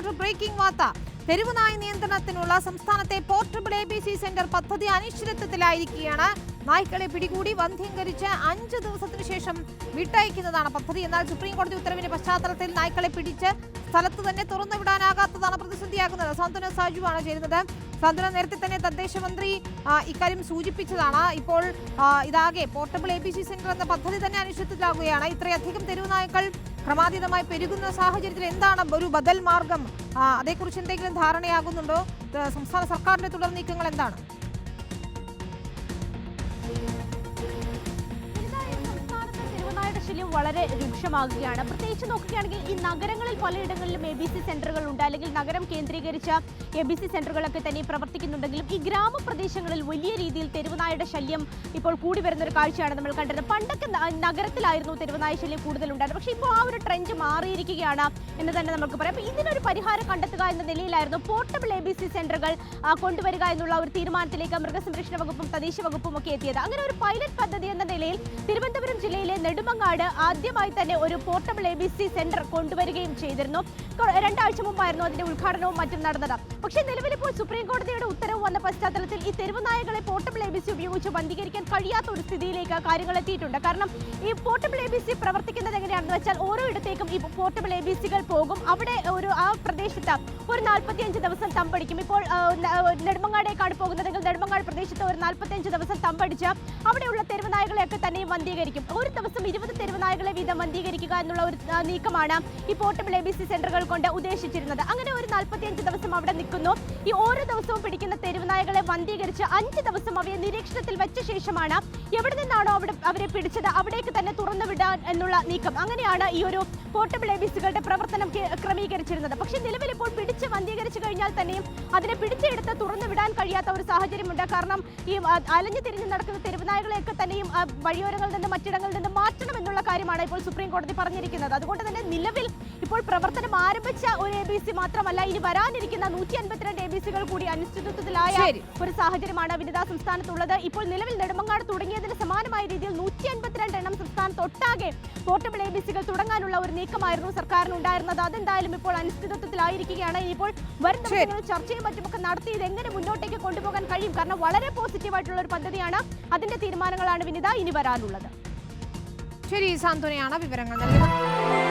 Reporter breaking വാർത്ത. തെരുവുനായ നിയന്ത്രണത്തിനുള്ള സംസ്ഥാനത്തെ portable A B C centre പദ്ധതി അനിശ്ചിതത്വത്തിലായിരിക്കുകയാണ്. നായ്ക്കളെ പിടികൂടി വന്ധ്യംകരിച്ച് അഞ്ച് ദിവസത്തിനു ശേഷം വിട്ടയക്കുന്നതാണ് പദ്ധതി. എന്നാൽ സുപ്രീം കോടതി ഉത്തരവിന്റെ പശ്ചാത്തലത്തിൽ നായ്ക്കളെ പിടിച്ച് സ്ഥലത്ത് തന്നെ തുറന്നു വിടാനാകാത്തതാണ് പ്രതിസന്ധിയാകുന്നത്. സാന്ത്വന സാജുവാണ് ചേരുന്നത്. സാന്ത്വന നേരത്തെ തന്നെ തദ്ദേശ മന്ത്രി ആ, ഇക്കാര്യം സൂചിപ്പിച്ചതാണ്. ഇപ്പോൾ ഇതാകെ portable A B C centre എന്ന പദ്ധതി തന്നെ അനിശ്ചിതത്തിലാകുകയാണ്. ഇത്രയധികം തെരുവ് നായ്ക്കൾ ക്രമാതീതമായി പെരുകുന്ന സാഹചര്യത്തിൽ എന്താണ് ഒരു ബദൽ മാർഗം? അതേക്കുറിച്ച് എന്തെങ്കിലും ധാരണയാകുന്നുണ്ടോ? സംസ്ഥാന സർക്കാരിന്റെ തുടർ നീക്കങ്ങൾ എന്താണ്? തെരുവുനായുടെ വളരെ രൂക്ഷമാകുകയാണ്. പ്രത്യേകിച്ച് നോക്കുകയാണെങ്കിൽ ഈ നഗരങ്ങളിൽ പലയിടങ്ങളിലും എ ബി സി സെന്ററുകൾ ഉണ്ട് അല്ലെങ്കിൽ നഗരം കേന്ദ്രീകരിച്ച എ ബി സി സെന്ററുകളൊക്കെ തന്നെ പ്രവർത്തിക്കുന്നുണ്ടെങ്കിലും ഈ ഗ്രാമപ്രദേശങ്ങളിൽ വലിയ രീതിയിൽ തെരുവുനായുടെ ശല്യം ഇപ്പോൾ കൂടി വരുന്ന ഒരു കാഴ്ചയാണ് നമ്മൾ കണ്ടത് പണ്ടൊക്കെ നഗരത്തിലായിരുന്നു തെരുവുനായ ശല്യം കൂടുതലുണ്ടായത് പക്ഷേ ഇപ്പോൾ ആ ഒരു ട്രെൻഡ് മാറിയിരിക്കുകയാണ് എന്ന് തന്നെ നമുക്ക് പറയാം. അപ്പോൾ ഇതിനൊരു പരിഹാരം കണ്ടെത്തുക എന്ന നിലയിലായിരുന്നു പോർട്ടബിൾ എ ബി സി സെന്ററുകൾ കൊണ്ടുവരിക എന്നുള്ള ഒരു തീരുമാനത്തിലേക്ക് മൃഗസംരക്ഷണ വകുപ്പും തദ്ദേശ വകുപ്പും ഒക്കെ എത്തിയത്. അങ്ങനെ ഒരു പൈലറ്റ് പദ്ധതി എന്ന നിലയിൽ തിരുവനന്തപുരം ജില്ലയിലെ നെടുമങ്ങാട് ആദ്യമായി തന്നെ ഒരു portable A B C centre കൊണ്ടുവരികയും ചെയ്തിരുന്നു. രണ്ടാഴ്ച മുമ്പായിരുന്നു അതിന്റെ ഉദ്ഘാടനവും മറ്റും നടന്നത്. പക്ഷേ നിലവിലിപ്പോൾ സുപ്രീം കോടതിയുടെ ഉത്തരവ് വന്ന പശ്ചാത്തലത്തിൽ ഈ തെരുവുനായകളെ പോർട്ടബിൾ എ ബി സി ഉപയോഗിച്ച് ബന്ധീകരിക്കാൻ കഴിയാത്ത ഒരു സ്ഥിതിയിലേക്ക് കാര്യങ്ങൾ എത്തിയിട്ടുണ്ട്. കാരണം ഈ പോർട്ടബിൾ എ ബി സി പ്രവർത്തിക്കുന്നത് എങ്ങനെയാണെന്ന് വെച്ചാൽ ഓരോ ഇടത്തേക്കും ഈ പോർട്ടബിൾ എ ബി സികൾ പോകും. അവിടെ ഒരു ആ പ്രദേശത്ത് ഒരു നാൽപ്പത്തിയഞ്ച് ദിവസം തമ്പടിക്കും. ഇപ്പോൾ നെടുമങ്ങാടേക്കാണ് പോകുന്നതെങ്കിൽ നെടുമങ്ങാട് പ്രദേശത്ത് ഒരു നാൽപ്പത്തിയഞ്ച് ദിവസം തമ്പടിച്ച് അവിടെയുള്ള തെരുവ് നായകളെയൊക്കെ തന്നെയും വന്ധീകരിക്കും. ഒരു ദിവസം ഇരുപത് തെരുവ് നായകളെ വീതം വന്ധീകരിക്കുക എന്നുള്ള ഒരു നീക്കമാണ് ഈ പോർട്ടബിൾ എ ബി സി സെന്ററുകൾ കൊണ്ട് ഉദ്ദേശിച്ചിരുന്നത്. അങ്ങനെ ഒരു നാൽപ്പത്തിയഞ്ച് ദിവസം അവിടെ നിൽക്കുന്നു. ഈ ഓരോ ദിവസവും പിടിക്കുന്ന തെരുവ് നായകളെ വന്ധീകരിച്ച് അഞ്ച് ദിവസം അവയെ നിരീക്ഷണത്തിൽ വെച്ച ശേഷമാണ് എവിടെ നിന്നാണോ അവിടെ അവരെ പിടിച്ചത് അവിടേക്ക് തന്നെ തുറന്നു വിടാൻ എന്നുള്ള നീക്കം. അങ്ങനെയാണ് ഈ ഒരു പോർട്ടബിൾ എ ബി സികളുടെ പ്രവർത്തനം ക്രമീകരിച്ചിരുന്നത്. പക്ഷെ നിലവിൽ ഇപ്പോൾ പിടിച്ച് വന്ധീകരിച്ചു കഴിഞ്ഞാൽ തന്നെയും അതിനെ പിടിച്ചെടുത്ത് തുറന്നു വിടാൻ കഴിയാത്ത ഒരു സാഹചര്യമുണ്ട്. കാരണം ഈ അലഞ്ഞു തിരിഞ്ഞ് നടക്കുന്ന തെരുവ് നായകളെയൊക്കെ തന്നെയും വഴിയോരങ്ങളിൽ നിന്ന് മറ്റിടങ്ങളിൽ നിന്ന് മാറ്റണം എന്നുള്ള കാര്യമാണ് ഇപ്പോൾ സുപ്രീം കോടതി പറഞ്ഞിരിക്കുന്നത്. അതുകൊണ്ട് തന്നെ നിലവിൽ ഇപ്പോൾ പ്രവർത്തനം ആരംഭിച്ച ഒരു എ ബി സി മാത്രമല്ല ഇനി വരാനിരിക്കുന്ന നൂറ്റി അൻപത്തിരണ്ട് എ ബി സികൾ കൂടി അനിശ്ചിതത്വത്തിലായ ഒരു സാഹചര്യമാണ് വിനിതാ സംസ്ഥാനത്തുള്ളത്. ഇപ്പോൾ നിലവിൽ നെടുമങ്ങാട് തുടങ്ങിയതിന് സമാനമായ രീതിയിൽ നൂറ്റി അൻപത്തിരണ്ട് എണ്ണം സംസ്ഥാനത്ത് ഒട്ടാകെ പോർട്ടബിൾ എ ബി സികൾ തുടങ്ങാനുള്ള ഒരു നീക്കമായിരുന്നു സർക്കാരിന് ഉണ്ടായിരുന്നത്. അതെന്തായാലും ഇപ്പോൾ അനിശ്ചിതത്വത്തിലായിരിക്കുകയാണ്. ഇനിയിപ്പോൾ വരും. ദിവസങ്ങളിൽ ചർച്ചയും മറ്റുമൊക്കെ നടത്തി ഇത് എങ്ങനെ മുന്നോട്ടേക്ക് കൊണ്ടുപോകാൻ കഴിയും? കാരണം വളരെ പോസിറ്റീവായിട്ടുള്ള ഒരു പദ്ധതിയാണ്. അതിന്റെ തീരുമാനങ്ങളാണ് വിനിത ഇനി വരാനുള്ളത്. ശരി സാന്ത്വനയാണ് വിവരങ്ങൾ നൽകുന്നത്.